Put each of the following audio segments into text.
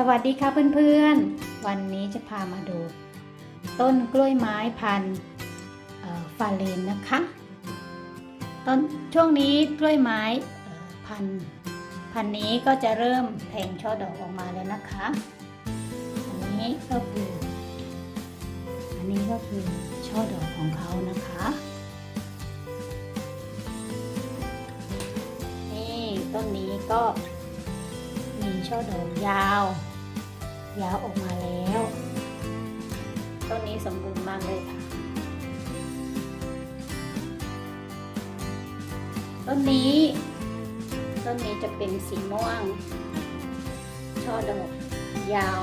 สวัสดีค่ะเพื่อนๆ วันนี้จะพามาดู ต้นกล้วยไม้พันธุ์ฟาเลนนะคะต้นช่วงนี้กล้วยไม้พันธุ์พันธุ์นี้ก็จะเริ่มแทงช่อดอกออกมาแล้วนะคะอันนี้ก็คืออันนี้ก็คือช่อดอกของเขานะคะนี่ต้นนี้ก็ มีช่อดอกยาว ยาวออกมาแล้วต้นนี้สมบูรณ์มากเลยค่ะ ต้นนี้ ต้นนี้จะเป็นสีม่วง ช่อดอกยาว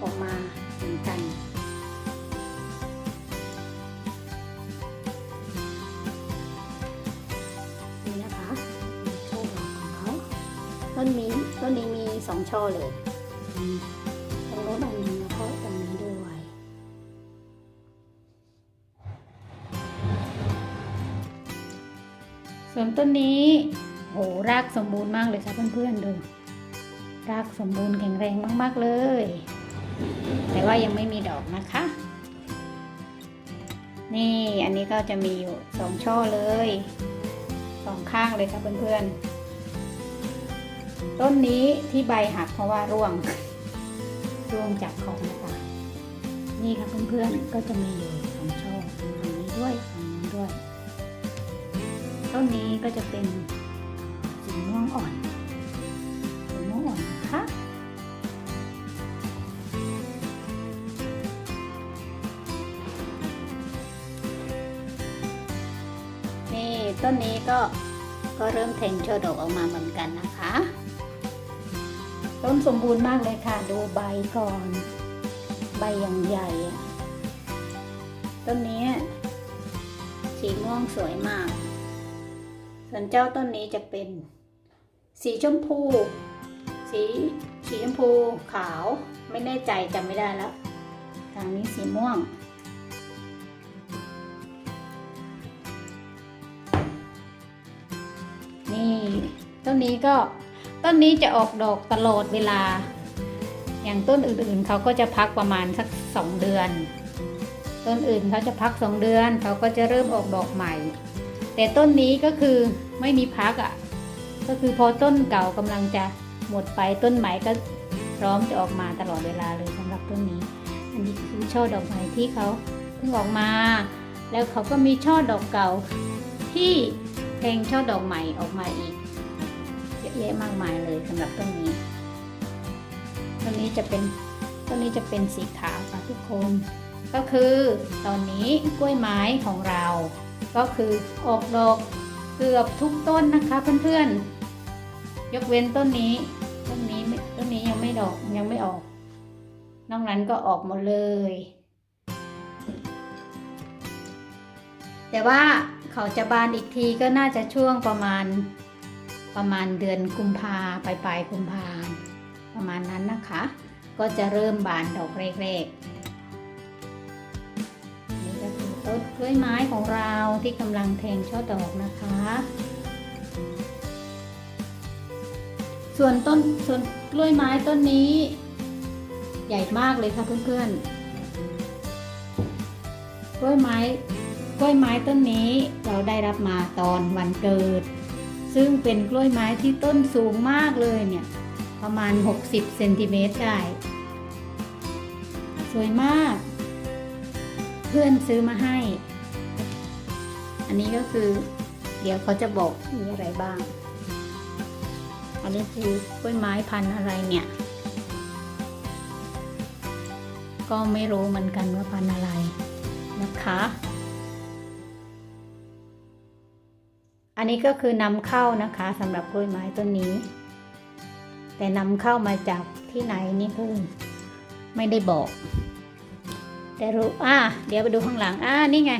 ออกมาเหมือนกัน ต้นนี้มีสองช่อเลยตรงโน้นอันหนึงแล้วก็ตรงนี้ด้วยส่วนต้นนี้โหรากสมบูรณ์มากเลยค่ะเพื่อนๆดูรากสมบูรณ์แข็งแรงมาก ๆเลย แต่ว่ายังไม่มีดอกนะคะ นี่อันนี้ก็จะมีอยู่สองช่อเลยสองข้างเลยค่ะเพื่อนๆ ต้นนี้ที่ใบหักเพราะว่าร่วง ร่วงจากของนะคะนี่ค่ะเพื่อนๆก็จะมีอยู่สองช่อฝั่งนี้ด้วยฝั่งนี้ด้วย ต้นนี้ก็จะเป็นสีม่วงอ่อนสีม่วงอ่อนนะคะนี่ต้นนี้ก็ก็เริ่มแทงช่อดอกออกมาเหมือนกันนะคะ ต้นสมบูรณ์มากเลยค่ะ ดูใบก่อน ใบอย่างใหญ่อะต้นนี้ สีม่วงสวยมาก ส่วนเจ้าต้นนี้จะเป็น สีชมพู สีสีชมพูขาวไม่แน่ใจจำไม่ได้แล้วทางนี้สีม่วงนี่ต้นนี้ก็ ต้นนี้จะออกดอกตลอดเวลา อย่างต้นอื่นๆ เขาก็จะพักประมาณสักสองเดือน ต้นอื่นเขาจะพักสองเดือน เขาก็จะเริ่มออกดอกใหม่ แต่ต้นนี้ก็คือไม่มีพักอะ่ะ ก็คือพอต้นเก่ากำลังจะหมดไปต้นใหม่ก็พร้อมจะออกมาตลอดเวลาเลยสำหรับต้นนี้ อันนี้คือช่อดอกใหม่ที่เขาเพิ่งออกมา แล้วเขาก็มีช่อดอกเก่าที่แทงช่อดอกใหม่ออกมาอีก แยะมากมายเลยสำหรับต้นนี้ ต้นนี้จะเป็นต้นนี้จะเป็นสีขาวค่ะทุกคน ก็คือตอนนี้กล้วยไม้ของเรา ก็คือออกดอกเกือบทุกต้นนะคะเพื่อนๆ ยกเว้นต้นนี้ ต้นนี้ไม่ต้นนี้ยังไม่ดอกยังไม่ออก นอกนั้นก็ออกหมดเลย แต่ว่าเขาจะบานอีกทีก็น่าจะช่วงประมาณ ประมาณเดือนกุมภาปลายปลายกุมภาประมาณนั้นนะคะ ก็จะเริ่มบานดอกแรกๆนี่ก็คือต้นกล้วยไม้ของเราที่กำลังแทงช่อดอกนะคะ ส่วนต้นส่วนกล้วยไม้ต้นนี้ ใหญ่มากเลยค่ะเพื่อนๆกล้วยไม้กล้วยไม้ต้นนี้เราได้รับมาตอนวันเกิด ซึ่งเป็นกล้วยไม้ที่ต้นสูงมากเลยเนี่ย ประมาณ 60เซนติเมตรได้ สวยมาก เพื่อนซื้อมาให้ อันนี้ก็คือ เดี๋ยวเขาจะบอกมีอะไรบ้าง อันนี้คือกล้วยไม้พันธุ์อะไรเนี่ย ก็ไม่รู้เหมือนกันว่าพันธุ์อะไรนะคะ อันนี้ก็คือนำเข้านะคะสำหรับกล้วยไม้ต้นนี้ แต่นำเข้ามาจากที่ไหนนี่เพิ่งไม่ได้บอก แต่รู้อะเดี๋ยวไปดูข้างหลังอ่านี่ไง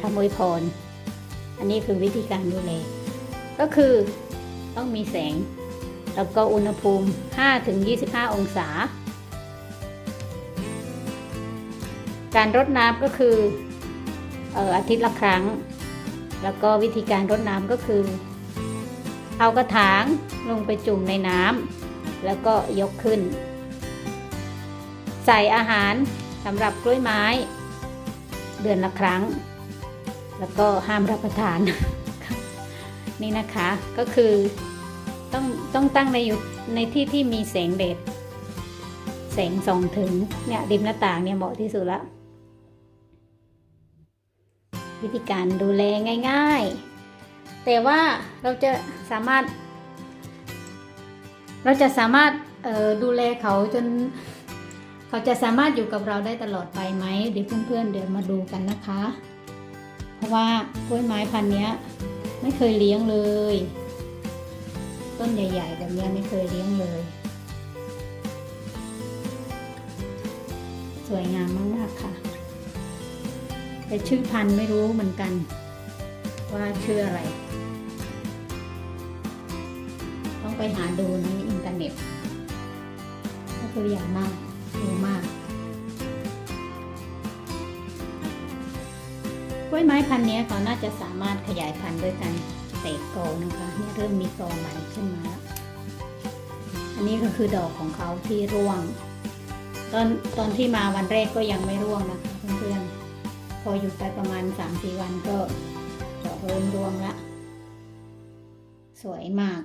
คำอวยพร อันนี้คือวิธีการดูแล ก็คือต้องมีแสง แล้วก็อุณหภูมิ 5-25 องศา การรดน้ำก็คือเอ่ออาทิตย์ละครั้ง แล้วก็วิธีการรดน้ำก็คือ เอากระถางลงไปจุ่มในน้ำแล้วก็ยกขึ้น ใส่อาหารสำหรับกล้วยไม้ เดือนละครั้ง แล้วก็ห้ามรับประทาน นี่นะคะก็คือ ต้องต้องตั้งในอยู่ในที่ที่มีแสงแดดแสงส่องถึงเนี่ยริมหน้าต่างเนี่ยเหมาะที่สุดละวิธีการดูแลง่าย ๆ แต่ว่าเราจะสามารถ เราจะสามารถออดูแลเขาจน เขาจะสามารถอยู่กับเราได้ตลอดไปไหมเดี๋ยวเพื่อนๆ เดี๋ยวมาดูกันนะคะ เพราะว่ากล้วยไม้พันธุ์นี้ไม่เคยเลี้ยงเลย ต้นใหญ่ ๆ แบบเนี้ยไม่เคยเลี้ยงเลย สวยงามมากๆค่ะ แต่ชื่อพันธุ์ไม่รู้เหมือนกัน ว่าชื่ออะไร ต้องไปหาดูในอินเทอร์เน็ตก็ตัวใหญ่มากดูมากกล้วยไม้พันธุ์นี้เขาน่าจะสามารถขยายพันธุ์ด้วยกัน ตะกอนะคะเนี่ยเริ่มมีกอใหม่ขึ้นมาแล้วอันนี้ก็คือดอกของเขาที่ร่วง ตอนตอนที่มาวันแรกก็ยังไม่ร่วงนะคะเพื่อนๆพออยู่ไปประมาณสามสี่วันก็ดอกเริ่มร่วงละสวยมาก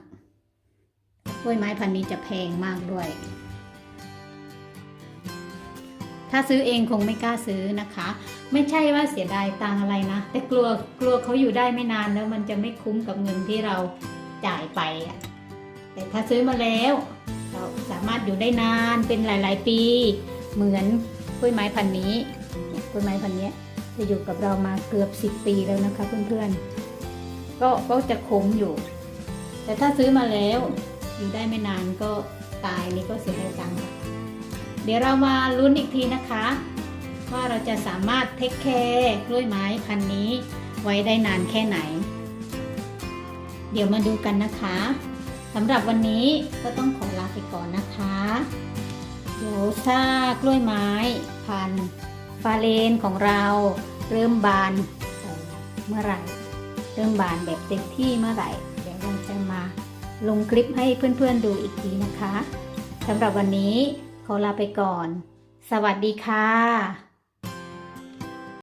กล้วยไม้พันธุ์นี้จะแพงมากด้วย ถ้าซื้อเองคงไม่กล้าซื้อนะคะ ไม่ใช่ว่าเสียดายตังอะไรนะ แต่กลัวกลัวเขาอยู่ได้ไม่นานแล้วมันจะไม่คุ้มกับเงินที่เราจ่ายไปอะแต่ถ้าซื้อมาแล้ว เราสามารถอยู่ได้นานเป็นหลาย ๆ ปี เหมือนกล้วยไม้พันนี้กล้วยไม้พันนี้จะอยู่กับเรามาเกือบสิบปีแล้วนะคะเพื่อนๆก็ก็จะคุ้มอยู่ แต่ถ้าซื้อมาแล้ว อยู่ได้ไม่นานก็ตายนี่ก็เสียดายตังค์เดี๋ยวเรามาลุ้นอีกทีนะคะ ว่าเราจะสามารถเทคแคร์กล้วยไม้พันนี้ไว้ได้นานแค่ไหน เดี๋ยวมาดูกันนะคะสำหรับวันนี้ก็ต้องขอลาไปก่อนนะคะเดี๋ยวถ้ากล้วยไม้ พันฟาเลนของเราเริ่มบานเอ่อเมื่อไหร่ เริ่มบานแบบเต็มที่เมื่อไหร่ เดี๋ยวเราจะมาลงคลิปให้เพื่อนๆดูอีกทีนะคะสำหรับวันนี้ขอลาไปก่อน สวัสดีค่ะ